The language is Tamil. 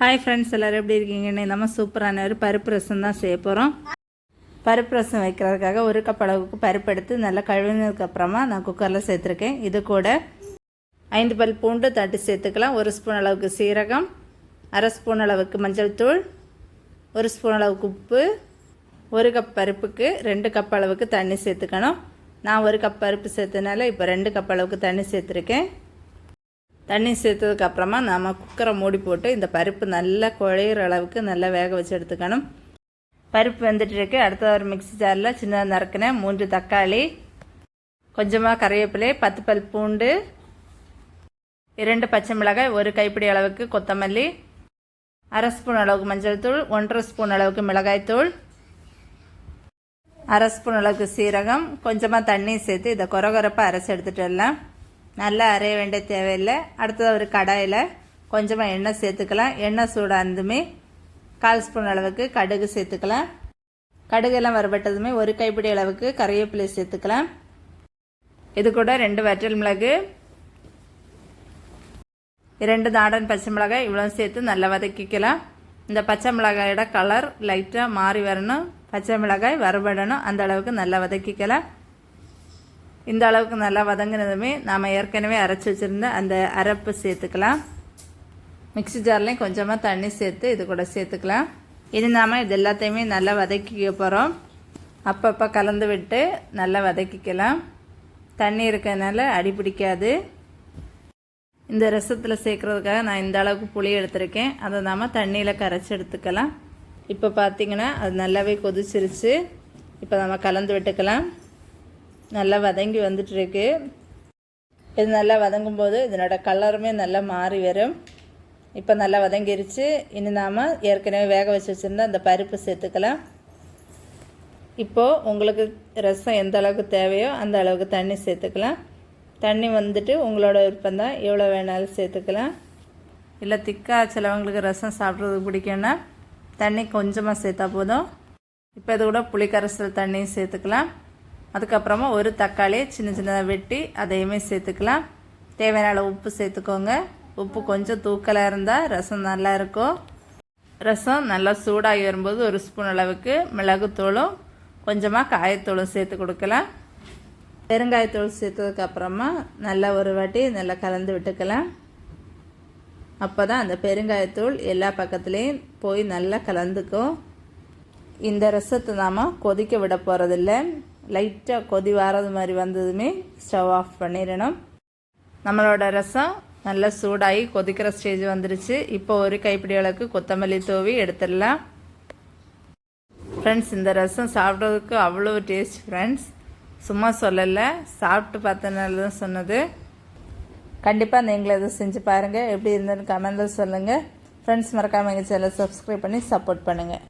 ஹாய் ஃப்ரெண்ட்ஸ் எல்லோரும் எப்படி இருக்கீங்கன்னு நம்ம சூப்பரான ஒரு பருப்பு ரசம் தான் செய்ய போகிறோம் பருப்பு ரசம் வைக்கிறதுக்காக ஒரு கப் அளவுக்கு பருப்பு எடுத்து நல்லா கழுவினதுக்கப்புறமா நான் குக்கரில் சேர்த்துருக்கேன். இது கூட ஐந்து பல் பூண்டு தட்டி சேர்த்துக்கலாம். ஒரு ஸ்பூன் அளவுக்கு சீரகம் அரை ஸ்பூன் அளவுக்கு மஞ்சள் தூள் ஒரு ஸ்பூன் அளவுக்கு உப்பு ஒரு கப் பருப்புக்கு ரெண்டு கப் அளவுக்கு தண்ணி சேர்த்துக்கணும். நான் ஒரு கப் பருப்பு சேர்த்தனால இப்போ ரெண்டு கப் அளவுக்கு தண்ணி சேர்த்துருக்கேன். தண்ணி சேர்த்ததுக்கப்புறமா நம்ம குக்கரை மூடி போட்டு இந்த பருப்பு நல்லா குழையிற அளவுக்கு நல்லா வேக வச்சு எடுத்துக்கணும். பருப்பு வெந்துட்டு இருக்கு. அடுத்த ஒரு மிக்ஸி ஜாரில் சின்னதாக நறுக்கினேன் மூன்று தக்காளி கொஞ்சமாக கறிவேப்பிலை பத்து பல் பூண்டு இரண்டு பச்சை மிளகாய் ஒரு கைப்பிடி அளவுக்கு கொத்தமல்லி அரை ஸ்பூன் அளவுக்கு மஞ்சள் தூள் ஒன்றரை ஸ்பூன் அளவுக்கு மிளகாய் தூள் அரை ஸ்பூன் அளவுக்கு சீரகம் கொஞ்சமாக தண்ணி சேர்த்து இதை கொரகொரப்பாக அரைச்சி எடுத்துகிட்டு வரலாம். நல்லா அரைய வேண்டிய தேவையில்லை. அடுத்தது ஒரு கடாயில் கொஞ்சமாக எண்ணெய் சேர்த்துக்கலாம். எண்ணெய் சூடாக கால் ஸ்பூன் அளவுக்கு கடுகு சேர்த்துக்கலாம். கடுகெல்லாம் வரப்பட்டதுமே ஒரு கைப்பிடி அளவுக்கு கறிவேப்பிலை சேர்த்துக்கலாம். இது கூட ரெண்டு வற்றல் மிளகு இரண்டு நாடன் பச்சை மிளகாய் இவ்வளோ சேர்த்து நல்லா வதக்கிக்கலாம். இந்த பச்சை மிளகாயோட கலர் லைட்டாக மாறி வரணும். பச்சை மிளகாய் வறுபடணும். அந்த அளவுக்கு நல்லா வதக்கிக்கலாம். இந்த அளவுக்கு நல்லா வதங்கினதுமே நாம் ஏற்கனவே அரைச்சி வச்சுருந்த அந்த அரைப்பு சேர்த்துக்கலாம். மிக்சி ஜார்லேயும் கொஞ்சமாக தண்ணி சேர்த்து இது கூட சேர்த்துக்கலாம். இது நாம் இது எல்லாத்தையுமே நல்லா வதக்கிக்க போகிறோம் அப்பப்போ கலந்து விட்டு நல்லா வதக்கிக்கலாம். தண்ணி இருக்கிறதுனால அடி பிடிக்காது. இந்த ரசத்தில் சேர்க்குறதுக்காக நான் இந்த அளவுக்கு புளி எடுத்திருக்கேன். அதை நாம் தண்ணியில் கரைச்சி எடுத்துக்கலாம். இப்போ பார்த்தீங்கன்னா அது நல்லாவே கொதிச்சிருச்சு. இப்போ நம்ம கலந்து விட்டுக்கலாம். நல்லா வதங்கி வந்துட்டுருக்கு. இது நல்லா வதங்கும் போது இதனோட கலருமே நல்லா மாறி வரும். இப்போ நல்லா வதங்கிருச்சு. இனி நாம் ஏற்கனவே வேக வச்சு வச்சுருந்தா அந்த பருப்பு சேர்த்துக்கலாம். இப்போது உங்களுக்கு ரசம் எந்த அளவுக்கு தேவையோ அந்த அளவுக்கு தண்ணி சேர்த்துக்கலாம். தண்ணி வந்துட்டு உங்களோட விருப்பம் தான். எவ்வளோ வேணாலும் சேர்த்துக்கலாம். இல்லை திக்காக சிலவங்களுக்கு ரசம் சாப்பிட்றதுக்கு பிடிக்கும்னா தண்ணி கொஞ்சமாக சேர்த்தா போதும். இப்போ இது கூட புளிக்கரைசல் தண்ணியும் சேர்த்துக்கலாம். அதுக்கப்புறமா ஒரு தக்காளியை சின்ன சின்னதாக வெட்டி அதையுமே சேர்த்துக்கலாம். தேவையான அளவு உப்பு சேர்த்துக்கோங்க. உப்பு கொஞ்சம் தூக்கலாக இருந்தால் ரசம் நல்லா இருக்கும். ரசம் நல்லா சூடாகி வரும்போது ஒரு ஸ்பூன் அளவுக்கு மிளகுத்தூளும் கொஞ்சமாக காயத்தூளும் சேர்த்து கொடுக்கலாம். பெருங்காயத்தூள் சேர்த்ததுக்கப்புறமா நல்லா ஒரு வாட்டி நல்லா கலந்து விட்டுக்கலாம். அப்போ தான் அந்த பெருங்காயத்தூள் எல்லா பக்கத்துலேயும் போய் நல்லா கலந்துக்கும். இந்த ரசத்தை நாம் கொதிக்க விட போகிறதில்ல லைட்டாக கொதி வாரது மாதிரி வந்ததுமே ஸ்டவ் ஆஃப் பண்ணிடணும். நம்மளோட ரசம் நல்லா சூடாகி கொதிக்கிற ஸ்டேஜ் வந்துருச்சு. இப்போ ஒரு கைப்பிடி அளவுக்கு கொத்தமல்லி தூவி எடுத்துடலாம். ஃப்ரெண்ட்ஸ் இந்த ரசம் சாப்பிட்றதுக்கு அவ்வளோ டேஸ்ட் ஃப்ரெண்ட்ஸ் சும்மா சொல்லலை சாப்பிட்டு பார்த்தனால தான் சொன்னது. கண்டிப்பாக நீங்களும் எதுவும் செஞ்சு பாருங்கள் எப்படி இருந்ததுன்னு கமெண்டில் சொல்லுங்கள் ஃப்ரெண்ட்ஸ் மறக்காமல் எங்கள் சேனலை சப்ஸ்கிரைப் பண்ணி சப்போர்ட் பண்ணுங்கள்